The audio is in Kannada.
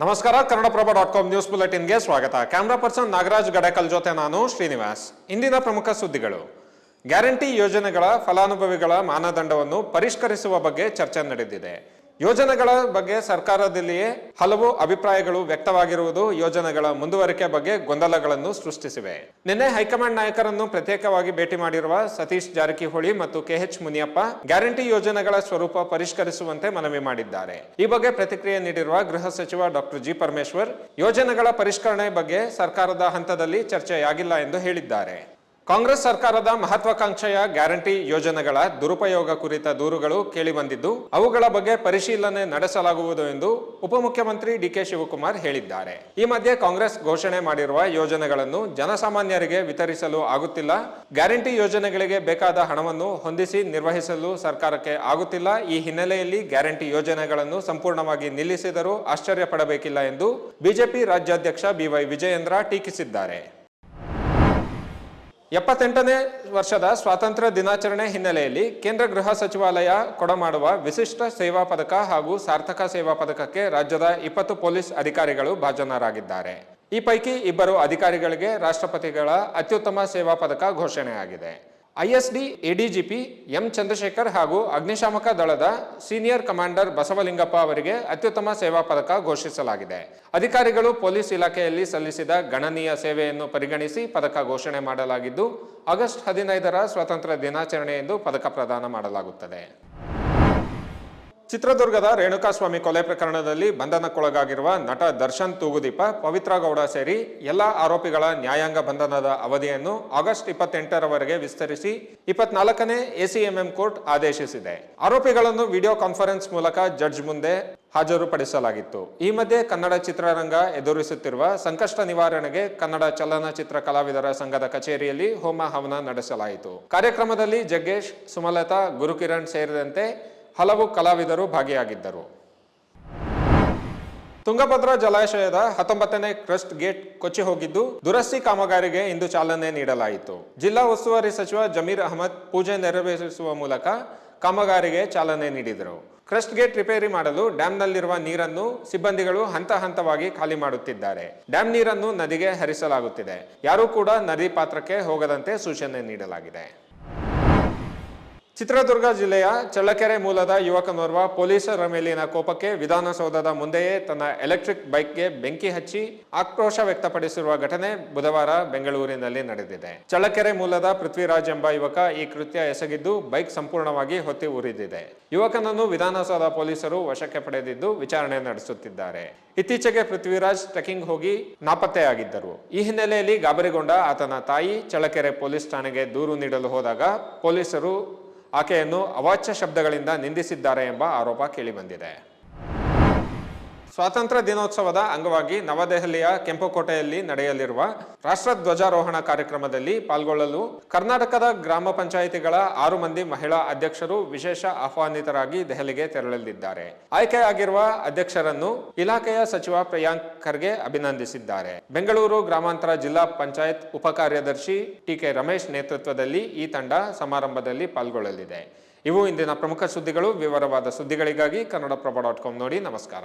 ನಮಸ್ಕಾರ, ಕನ್ನಡಪ್ರಭ ಡಾಟ್ ಕಾಮ್ ನ್ಯೂಸ್ ಬುಲೆಟಿನ್ಗೆ ಸ್ವಾಗತ. ಕ್ಯಾಮ್ರಾ ಪರ್ಸನ್ ನಾಗರಾಜ್ ಗಡಕಲ್ ಜೊತೆ ನಾನು ಶ್ರೀನಿವಾಸ್. ಇಂದಿನ ಪ್ರಮುಖ ಸುದ್ದಿಗಳು. ಗ್ಯಾರಂಟಿ ಯೋಜನೆಗಳ ಫಲಾನುಭವಿಗಳ ಮಾನದಂಡವನ್ನು ಪರಿಷ್ಕರಿಸುವ ಬಗ್ಗೆ ಚರ್ಚೆ ನಡೆದಿದೆ. ಯೋಜನೆಗಳ ಬಗ್ಗೆ ಸರ್ಕಾರದಲ್ಲಿಯೇ ಹಲವು ಅಭಿಪ್ರಾಯಗಳು ವ್ಯಕ್ತವಾಗಿರುವುದು ಯೋಜನೆಗಳ ಮುಂದುವರಿಕೆ ಬಗ್ಗೆ ಗೊಂದಲಗಳನ್ನು ಸೃಷ್ಟಿಸಿವೆ. ನಿನ್ನೆ ಹೈಕಮಾಂಡ್ ನಾಯಕರನ್ನು ಪ್ರತ್ಯೇಕವಾಗಿ ಭೇಟಿ ಮಾಡಿರುವ ಸತೀಶ್ ಜಾರಕಿಹೊಳಿ ಮತ್ತು ಕೆಎಚ್ ಮುನಿಯಪ್ಪ ಗ್ಯಾರಂಟಿ ಯೋಜನೆಗಳ ಸ್ವರೂಪ ಪರಿಷ್ಕರಿಸುವಂತೆ ಮನವಿ ಮಾಡಿದ್ದಾರೆ. ಈ ಬಗ್ಗೆ ಪ್ರತಿಕ್ರಿಯೆ ನೀಡಿರುವ ಗೃಹ ಸಚಿವ ಡಾಕ್ಟರ್ ಜಿ ಪರಮೇಶ್ವರ್, ಯೋಜನೆಗಳ ಪರಿಷ್ಕರಣೆ ಬಗ್ಗೆ ಸರ್ಕಾರದ ಹಂತದಲ್ಲಿ ಚರ್ಚೆಯಾಗಿಲ್ಲ ಎಂದು ಹೇಳಿದ್ದಾರೆ. ಕಾಂಗ್ರೆಸ್ ಸರ್ಕಾರದ ಮಹತ್ವಾಕಾಂಕ್ಷೆಯ ಗ್ಯಾರಂಟಿ ಯೋಜನೆಗಳ ದುರುಪಯೋಗ ಕುರಿತ ದೂರುಗಳು ಕೇಳಿಬಂದಿದ್ದು, ಅವುಗಳ ಬಗ್ಗೆ ಪರಿಶೀಲನೆ ನಡೆಸಲಾಗುವುದು ಎಂದು ಉಪಮುಖ್ಯಮಂತ್ರಿ ಡಿಕೆ ಶಿವಕುಮಾರ್ ಹೇಳಿದ್ದಾರೆ. ಈ ಮಧ್ಯೆ ಕಾಂಗ್ರೆಸ್ ಘೋಷಣೆ ಮಾಡಿರುವ ಯೋಜನೆಗಳನ್ನು ಜನಸಾಮಾನ್ಯರಿಗೆ ವಿತರಿಸಲು ಆಗುತ್ತಿಲ್ಲ. ಗ್ಯಾರಂಟಿ ಯೋಜನೆಗಳಿಗೆ ಬೇಕಾದ ಹಣವನ್ನು ಹೊಂದಿಸಿ ನಿರ್ವಹಿಸಲು ಸರ್ಕಾರಕ್ಕೆ ಆಗುತ್ತಿಲ್ಲ. ಈ ಹಿನ್ನೆಲೆಯಲ್ಲಿ ಗ್ಯಾರಂಟಿ ಯೋಜನೆಗಳನ್ನು ಸಂಪೂರ್ಣವಾಗಿ ನಿಲ್ಲಿಸಿದರೂ ಆಶ್ಚರ್ಯ ಪಡಬೇಕಿಲ್ಲ ಎಂದು ಬಿಜೆಪಿ ರಾಜ್ಯಾಧ್ಯಕ್ಷ ಬಿವೈ ವಿಜಯೇಂದ್ರ ಟೀಕಿಸಿದ್ದಾರೆ. ಎಪ್ಪತ್ತೆಂಟನೇ ವರ್ಷದ ಸ್ವಾತಂತ್ರ್ಯ ದಿನಾಚರಣೆ ಹಿನ್ನೆಲೆಯಲ್ಲಿ ಕೇಂದ್ರ ಗೃಹ ಸಚಿವಾಲಯ ಕೊಡಮಾಡುವ ವಿಶಿಷ್ಟ ಸೇವಾ ಪದಕ ಹಾಗೂ ಸಾರ್ಥಕ ಸೇವಾ ಪದಕಕ್ಕೆ ರಾಜ್ಯದ ಇಪ್ಪತ್ತು ಪೊಲೀಸ್ ಅಧಿಕಾರಿಗಳು ಭಾಜನರಾಗಿದ್ದಾರೆ. ಈ ಪೈಕಿ ಇಬ್ಬರು ಅಧಿಕಾರಿಗಳಿಗೆ ರಾಷ್ಟ್ರಪತಿಗಳ ಅತ್ಯುತ್ತಮ ಸೇವಾ ಪದಕ ಘೋಷಣೆಯಾಗಿದೆ. ಐಎಸ್ಡಿ ಎಡಿಜಿಪಿ ಎಂ ಚಂದ್ರಶೇಖರ್ ಹಾಗೂ ಅಗ್ನಿಶಾಮಕ ದಳದ ಸೀನಿಯರ್ ಕಮಾಂಡರ್ ಬಸವಲಿಂಗಪ್ಪ ಅವರಿಗೆ ಅತ್ಯುತ್ತಮ ಸೇವಾ ಪದಕ ಘೋಷಿಸಲಾಗಿದೆ. ಅಧಿಕಾರಿಗಳು ಪೊಲೀಸ್ ಇಲಾಖೆಯಲ್ಲಿ ಸಲ್ಲಿಸಿದ ಗಣನೀಯ ಸೇವೆಯನ್ನು ಪರಿಗಣಿಸಿ ಪದಕ ಘೋಷಣೆ ಮಾಡಲಾಗಿದ್ದು, ಆಗಸ್ಟ್ ಹದಿನೈದರ ಸ್ವಾತಂತ್ರ್ಯ ದಿನಾಚರಣೆಯಂದು ಪದಕ ಪ್ರದಾನ ಮಾಡಲಾಗುತ್ತದೆ. ಚಿತ್ರದುರ್ಗದ ರೇಣುಕಾಸ್ವಾಮಿ ಕೊಲೆ ಪ್ರಕರಣದಲ್ಲಿ ಬಂಧನಕ್ಕೊಳಗಾಗಿರುವ ನಟ ದರ್ಶನ್ ತೂಗುದೀಪ, ಪವಿತ್ರ ಗೌಡ ಸೇರಿ ಎಲ್ಲ ಆರೋಪಿಗಳ ನ್ಯಾಯಾಂಗ ಬಂಧನದ ಅವಧಿಯನ್ನು ಆಗಸ್ಟ್ ಇಪ್ಪತ್ತೆಂಟರವರೆಗೆ ವಿಸ್ತರಿಸಿ ಇಪ್ಪತ್ನಾಲ್ಕನೇ ಎಸಿಎಂಎಂ ಕೋರ್ಟ್ ಆದೇಶಿಸಿದೆ. ಆರೋಪಿಗಳನ್ನು ವಿಡಿಯೋ ಕಾನ್ಫರೆನ್ಸ್ ಮೂಲಕ ಜಡ್ಜ್ ಮುಂದೆ ಹಾಜರುಪಡಿಸಲಾಗಿತ್ತು. ಈ ಮಧ್ಯೆ ಕನ್ನಡ ಚಿತ್ರರಂಗ ಎದುರಿಸುತ್ತಿರುವ ಸಂಕಷ್ಟ ನಿವಾರಣೆಗೆ ಕನ್ನಡ ಚಲನಚಿತ್ರ ಕಲಾವಿದರ ಸಂಘದ ಕಚೇರಿಯಲ್ಲಿ ಹೋಮ ಹವನ ನಡೆಸಲಾಯಿತು. ಕಾರ್ಯಕ್ರಮದಲ್ಲಿ ಜಗ್ಗೇಶ್, ಸುಮಲತಾ, ಗುರುಕಿರಣ್ ಸೇರಿದಂತೆ ಹಲವು ಕಲಾವಿದರು ಭಾಗಿಯಾಗಿದ್ದರು. ತುಂಗಭದ್ರಾ ಜಲಾಶಯದ ಹತ್ತೊಂಬತ್ತನೇ ಕ್ರಸ್ಟ್ ಗೇಟ್ ಕೊಚ್ಚಿ ಹೋಗಿದ್ದು, ದುರಸ್ತಿ ಕಾಮಗಾರಿಗೆ ಇಂದು ಚಾಲನೆ ನೀಡಲಾಯಿತು. ಜಿಲ್ಲಾ ಉಸ್ತುವಾರಿ ಸಚಿವ ಜಮೀರ್ ಅಹಮದ್ ಪೂಜೆ ನೆರವೇರಿಸುವ ಮೂಲಕ ಕಾಮಗಾರಿಗೆ ಚಾಲನೆ ನೀಡಿದರು. ಕ್ರಸ್ಟ್ ಗೇಟ್ ರಿಪೇರಿ ಮಾಡಲು ಡ್ಯಾಂನಲ್ಲಿರುವ ನೀರನ್ನು ಸಿಬ್ಬಂದಿಗಳು ಹಂತ ಹಂತವಾಗಿ ಖಾಲಿ ಮಾಡುತ್ತಿದ್ದಾರೆ. ಡ್ಯಾಂ ನೀರನ್ನು ನದಿಗೆ ಹರಿಸಲಾಗುತ್ತಿದೆ. ಯಾರೂ ಕೂಡ ನದಿ ಪಾತ್ರಕ್ಕೆ ಹೋಗದಂತೆ ಸೂಚನೆ ನೀಡಲಾಗಿದೆ. ಚಿತ್ರದುರ್ಗ ಜಿಲ್ಲೆಯ ಚಳ್ಳಕೆರೆ ಮೂಲದ ಯುವಕನೋರ್ವ ಪೊಲೀಸರ ಮೇಲಿನ ಕೋಪಕ್ಕೆ ವಿಧಾನಸೌಧದ ಮುಂದೆಯೇ ತನ್ನ ಎಲೆಕ್ಟ್ರಿಕ್ ಬೈಕ್ಗೆ ಬೆಂಕಿ ಹಚ್ಚಿ ಆಕ್ರೋಶ ವ್ಯಕ್ತಪಡಿಸಿರುವ ಘಟನೆ ಬುಧವಾರ ಬೆಂಗಳೂರಿನಲ್ಲಿ ನಡೆದಿದೆ. ಚಳ್ಳಕೆರೆ ಮೂಲದ ಪೃಥ್ವಿರಾಜ್ ಎಂಬ ಯುವಕ ಈ ಕೃತ್ಯ ಎಸಗಿದ್ದು ಬೈಕ್ ಸಂಪೂರ್ಣವಾಗಿ ಹೊತ್ತಿ ಉರಿದಿದೆ. ಯುವಕನನ್ನು ವಿಧಾನಸೌಧ ಪೊಲೀಸರು ವಶಕ್ಕೆ ಪಡೆದಿದ್ದು ವಿಚಾರಣೆ ನಡೆಸುತ್ತಿದ್ದಾರೆ. ಇತ್ತೀಚೆಗೆ ಪೃಥ್ವಿರಾಜ್ ಟ್ರೆಕಿಂಗ್ ಹೋಗಿ ನಾಪತ್ತೆಯಾಗಿದ್ದರು ಈ ಹಿನ್ನೆಲೆಯಲ್ಲಿ ಗಾಬರಿಗೊಂಡ ಆತನ ತಾಯಿ ಚಳ್ಳಕೆರೆ ಪೊಲೀಸ್ ಠಾಣೆಗೆ ದೂರು ನೀಡಲು ಹೋದಾಗ ಪೊಲೀಸರು ಆಕೆಯನ್ನು ಅವಾಚ್ಯ ಶಬ್ದಗಳಿಂದ ನಿಂದಿಸಿದ್ದಾರೆ ಎಂಬ ಆರೋಪ ಕೇಳಿಬಂದಿದೆ. ಸ್ವಾತಂತ್ರ್ಯ ದಿನೋತ್ಸವದ ಅಂಗವಾಗಿ ನವದೆಹಲಿಯ ಕೆಂಪುಕೋಟೆಯಲ್ಲಿ ನಡೆಯಲಿರುವ ರಾಷ್ಟ್ರ ಧ್ವಜಾರೋಹಣ ಕಾರ್ಯಕ್ರಮದಲ್ಲಿ ಪಾಲ್ಗೊಳ್ಳಲು ಕರ್ನಾಟಕದ ಗ್ರಾಮ ಪಂಚಾಯಿತಿಗಳ ಆರು ಮಂದಿ ಮಹಿಳಾ ಅಧ್ಯಕ್ಷರು ವಿಶೇಷ ಆಹ್ವಾನಿತರಾಗಿ ದೆಹಲಿಗೆ ತೆರಳಲಿದ್ದಾರೆ. ಆಯ್ಕೆಯಾಗಿರುವ ಅಧ್ಯಕ್ಷರನ್ನು ಇಲಾಖೆಯ ಸಚಿವ ಪ್ರಿಯಾಂಕ್ ಖರ್ಗೆ ಅಭಿನಂದಿಸಿದ್ದಾರೆ. ಬೆಂಗಳೂರು ಗ್ರಾಮಾಂತರ ಜಿಲ್ಲಾ ಪಂಚಾಯತ್ ಉಪಕಾರ್ಯದರ್ಶಿ ಟಿಕೆ ರಮೇಶ್ ನೇತೃತ್ವದಲ್ಲಿ ಈ ತಂಡ ಸಮಾರಂಭದಲ್ಲಿ ಪಾಲ್ಗೊಳ್ಳಲಿದೆ. ಇವು ಇಂದಿನ ಪ್ರಮುಖ ಸುದ್ದಿಗಳು. ವಿವರವಾದ ಸುದ್ದಿಗಳಿಗಾಗಿ ಕನ್ನಡಪ್ರಭ ಡಾಟ್ ಕಾಮ್ ನೋಡಿ ನಮಸ್ಕಾರ.